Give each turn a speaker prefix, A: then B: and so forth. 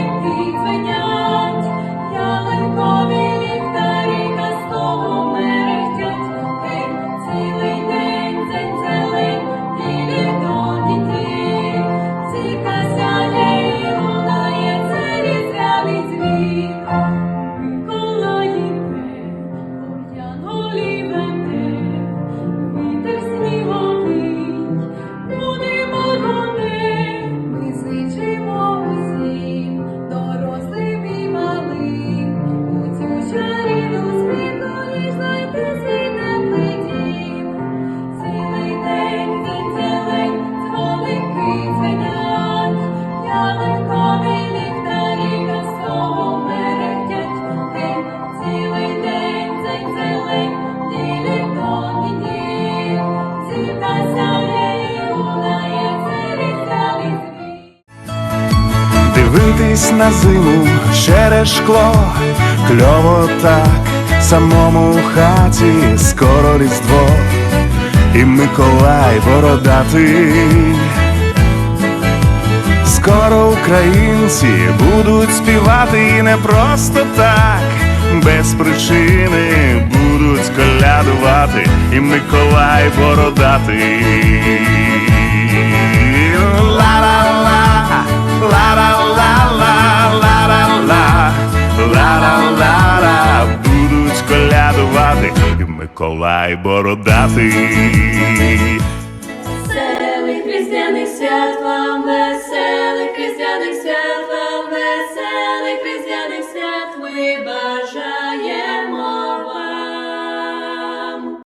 A: Він Дивлячись на зиму через шкло, кльово так, самому хаті скоро різдво, і Миколай бородатий. Скоро українці будуть співати і не просто так, без причини будуть колядувати, і Миколай бородатий. Миколай бородатий.